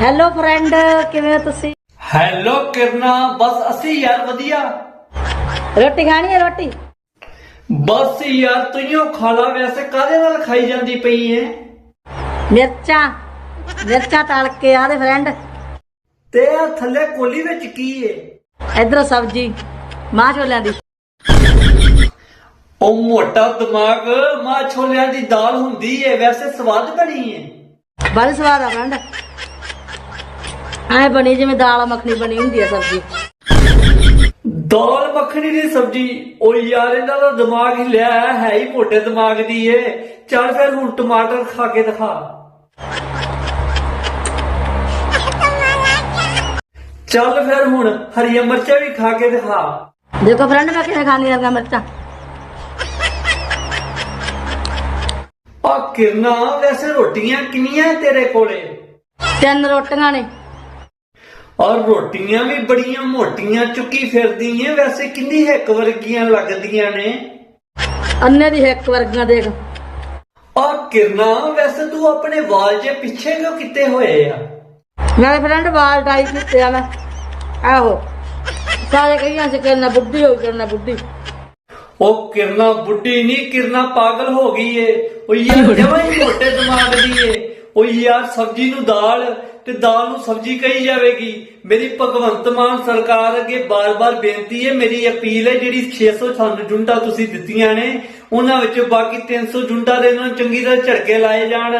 Hello friend ਕਿਵੇਂ ਹੋ ਤੁਸੀਂ? ਹੈਲੋ ਕਿਰਨਾ। ਬਸ ਅਸੀਂ ਯਾਰ ਵਧੀਆ। ਰੋਟੀ ਖਾਣੀ ਹੈ ਰੋਟੀ? ਬਸ ਯਾਰ ਤੂੰ ਖਾਲਾ ਵੈਸੇ ਕਾਦੇ ਨਾਲ ਖਾਈ ਜਾਂਦੀ ਪਈ ਐ? ਮਿਰਚਾਂ। ਮਿਰਚਾਂ ਤਲ ਕੇ ਆਦੇ ਫਰੈਂਡ ਤੇ ਆ ਥੱਲੇ ਕੋਲੀ ਵਿੱਚ ਕੀ ਏ? ਇਧਰੋਂ ਸਬਜੀ ਮਾਂ ਛੋਲਿਆਂ ਦੀ। ਉਹ ਮੋਟਾ ਦਿਮਾਗ ਮਾਂ ਛੋਲਿਆਂ ਦੀ ਦਾਲ ਹੁੰਦੀ ਏ। ਵੈਸੇ ਸਵਾਦ ਬਣੀ ਏ। ਬੜੀ ਸਵਾਦ ਆ ਫਰੈਂਡ ਐ ਬਣੀ ਜਿਵੇਂ ਦਾਲ ਮੱਖਣੀ ਬਣੀ ਹੁੰਦੀ ਹੈ ਸਬਜੀ। ਦਾਲ ਮੱਖਣੀ ਦੀ ਸਬਜੀ ਉਹ ਯਾਰ ਇਹਨਾਂ ਦਾ ਦਿਮਾਗ ਹੀ ਲਿਆ ਹੈ, ਹੈ ਹੀ ਮੋਟੇ ਦਿਮਾਗ ਦੀ ਏ। ਚੱਲ ਫਿਰ ਹੁਣ ਟਮਾਟਰ ਖਾ ਕੇ ਦਿਖਾ। ਚੱਲ ਫਿਰ ਹੁਣ ਹਰੀਆਂ ਮਿਰਚਾਂ ਵੀ ਖਾ ਕੇ ਦਿਖਾ। ਦੇਖੋ ਫਰੈਂਡ ਮੈਂ ਕਿਵੇਂ ਖਾਣੀ ਹਰੀਆਂ ਮਿਰਚਾਂ। ਆ ਕਿਰਨਾ ਵੈਸੇ ਰੋਟੀਆਂ ਕਿੰਨੀਆਂ ਤੇਰੇ ਕੋਲੇ? ਤਿੰਨ ਰੋਟੀਆਂ ਨੇ। ਔਰ ਰੋਟੀਆਂ ਵੀ ਬੜੀਆਂ ਮੋਟੀਆਂ ਚੁੱਕੀ ਫਿਰਦੀ ਏ ਵੈਸੇ ਕਿੰਨੀ ਹਿੱਕ ਵਰਗੀਆਂ ਲੱਗਦੀਆਂ ਨੇ। ਅੰਨੇ ਦੀ ਇੱਕ ਵਰਗੀਆਂ ਦੇਖ। ਆ ਕਿਰਨਾ ਵੈਸੇ ਤੂੰ ਆਪਣੇ ਵਾਲ ਜੇ ਪਿੱਛੇ ਕਿਉਂ ਕੀਤੇ ਹੋਏ ਆ? ਮੇਰੇ ਫਰੈਂਡ ਵਾਲ ਡਾਈ ਕੀਤੇ ਆ ਮੈਂ। ਆਹੋ। ਸਾਰੇ ਕਹੀਆਂ ਸੀ ਕਿ ਨਾ ਬੁੱਢੀ ਹੋ ਗਈ ਨਾ ਬੁੱਢੀ। ਉਹ ਕਿਰਨਾ ਬੁੱਢੀ ਨਹੀਂ ਕਿਰਨਾ ਪਾਗਲ ਹੋ ਗਈ ਏ। ਉਹ ਯਾਰ ਜਮਾਂ ਹੀ ਮੋਟੇ ਦਿਮਾਗ ਦੀ ਏ। ਉਹ ਯਾਰ ਸਬਜੀ ਨੂੰ ਦਾਲ ਤੇ ਦਾਲ ਨੂੰ ਸਬਜੀ ਕਹੀ ਜਾਵੇਗੀ। ਮੇਰੀ ਭਗਵੰਤ ਮਾਨ ਸਰਕਾਰ ਅੱਗੇ ਬਾਰ-ਬਾਰ ਬੇਨਤੀ ਹੈ, ਮੇਰੀ ਅਪੀਲ ਹੈ ਜਿਹੜੀ 600 ਸਾਨੂੰ ਜੁੰਟਾ ਤੁਸੀਂ ਦਿੱਤੀਆਂ ਨੇ, ਉਹਨਾਂ ਵਿੱਚੋਂ ਬਾਕੀ 300 ਜੁੰਟਾ ਦੇ ਇਹਨਾਂ ਨੂੰ ਚੰਗੀ ਤਰ੍ਹਾਂ ਝੜਕੇ ਲਾਏ ਜਾਣ।